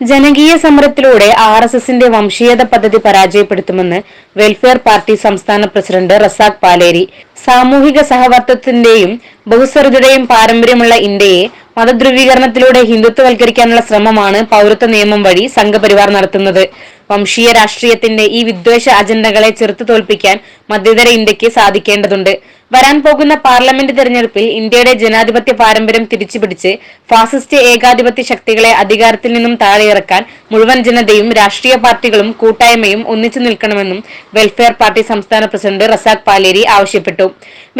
ജനകീയ സമരത്തിലൂടെ R S എസിന്റെ വംശീയത പദ്ധതി പരാജയപ്പെടുത്തുമെന്ന് വെൽഫെയർ പാർട്ടി സംസ്ഥാന പ്രസിഡന്റ് റസാഖ് പാലേരി സാമൂഹിക സഹവർത്തത്തിന്റെയും ബഹുസ്വരതയുടെയും പാരമ്പര്യമുള്ള ഇന്ത്യയെ മതധ്രുവീകരണത്തിലൂടെ ഹിന്ദുത്വവൽക്കരിക്കാനുള്ള ശ്രമമാണ് പൗരത്വ നിയമം വഴി സംഘപരിവാർ നടത്തുന്നത്. വംശീയ രാഷ്ട്രീയത്തിന്റെ ഈ വിദ്വേഷ അജണ്ടകളെ ചെറുത്തു തോൽപ്പിക്കാൻ മധ്യതര ഇന്ത്യയ്ക്ക് സാധിക്കേണ്ടതുണ്ട്. വരാൻ പോകുന്ന പാർലമെന്റ് തെരഞ്ഞെടുപ്പിൽ ഇന്ത്യയുടെ ജനാധിപത്യ പാരമ്പര്യം തിരിച്ചുപിടിച്ച് ഫാസിസ്റ്റ് ഏകാധിപത്യ ശക്തികളെ അധികാരത്തിൽ നിന്നും താഴെയിറക്കാൻ മുഴുവൻ ജനതയും രാഷ്ട്രീയ പാർട്ടികളും കൂട്ടായ്മയും ഒന്നിച്ചു നിൽക്കണമെന്നും വെൽഫെയർ പാർട്ടി സംസ്ഥാന പ്രസിഡന്റ് റസാഖ് പാലേരി ആവശ്യപ്പെട്ടു.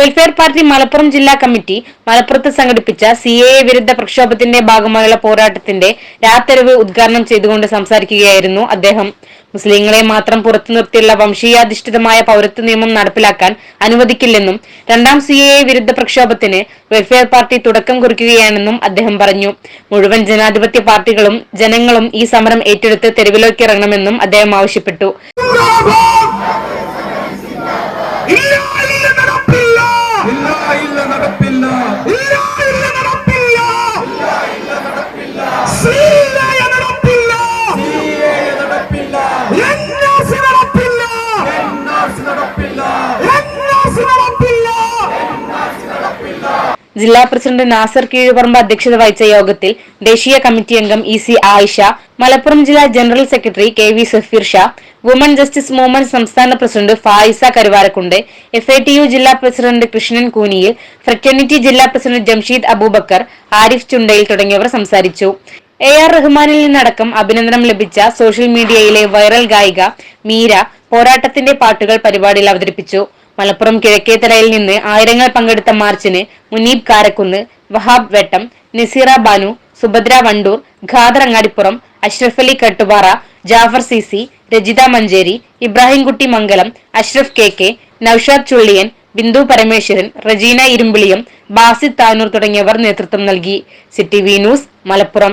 വെൽഫെയർ പാർട്ടി മലപ്പുറം ജില്ലാ കമ്മിറ്റി മലപ്പുറത്ത് സംഘടിപ്പിച്ച സി എ വിരുദ്ധ പ്രക്ഷോഭത്തിന്റെ ഭാഗമായുള്ള പോരാട്ടത്തിന്റെ രാത്തെരവ് ഉദ്ഘാടനം ചെയ്തുകൊണ്ട് സംസാരിക്കുകയായിരുന്നു അദ്ദേഹം. മുസ്ലിങ്ങളെ മാത്രം പുറത്തു നിർത്തിയുള്ള വംശീയാധിഷ്ഠിതമായ പൗരത്വ നിയമം നടപ്പിലാക്കാൻ അനുവദിക്കില്ലെന്നും രണ്ടാം സി എ വിരുദ്ധ പ്രക്ഷോഭത്തിന് വെൽഫെയർ പാർട്ടി തുടക്കം കുറിക്കുകയാണെന്നും അദ്ദേഹം പറഞ്ഞു. മുഴുവൻ ജനാധിപത്യ പാർട്ടികളും ജനങ്ങളും ഈ സമരം ഏറ്റെടുത്ത് തെരുവിലേക്ക് ഇറങ്ങണമെന്നും അദ്ദേഹം ആവശ്യപ്പെട്ടു. ഇല്ല ഇല്ല നടപ്പില്ല. ഇല്ല ഇല്ല നടപ്പില്ല. ജില്ലാ പ്രസിഡന്റ് നാസർ കീഴുപറമ്പ് അധ്യക്ഷത വഹിച്ച യോഗത്തിൽ ദേശീയ കമ്മിറ്റി അംഗം ഇ സി ആയിഷ മലപ്പുറം ജില്ലാ general secretary K V Safeer Sha Women Justice Movement സംസ്ഥാന president Fayisa Karuvarakundu F A T U ജില്ലാ പ്രസിഡന്റ് കൃഷ്ണൻ കൂനിയിൽ ഫ്രറ്റേണിറ്റി ജില്ലാ പ്രസിഡന്റ് ജംഷീദ് അബൂബക്കർ ആരിഫ് ചുണ്ടയിൽ തുടങ്ങിയവർ സംസാരിച്ചു. എ ആർ റഹ്മാനിൽ നിന്നടക്കം അഭിനന്ദനം ലഭിച്ച സോഷ്യൽ മീഡിയയിലെ വൈറൽ ഗായിക മീര പോരാട്ടത്തിന്റെ പാട്ടുകൾ പരിപാടിയിൽ അവതരിപ്പിച്ചു. മലപ്പുറം കിഴക്കേത്തലയിൽ നിന്ന് ആയിരങ്ങൾ പങ്കെടുത്ത മാർച്ചിന് Muneeb Karakunnu Wahab Vettam Naseera Banu Subhadra Wandoor Khader Angadipuram Ashraf Ali Kattupara Jafar C C Rajitha Manjeri Ibrahimkutty Mangalam Ashraf K K Naushad Chulliyan Bindu Parameswaran Rajeena Irimbiliyam Basid Tanur തുടങ്ങിയവർ നേതൃത്വം നൽകി. City V News Malappuram.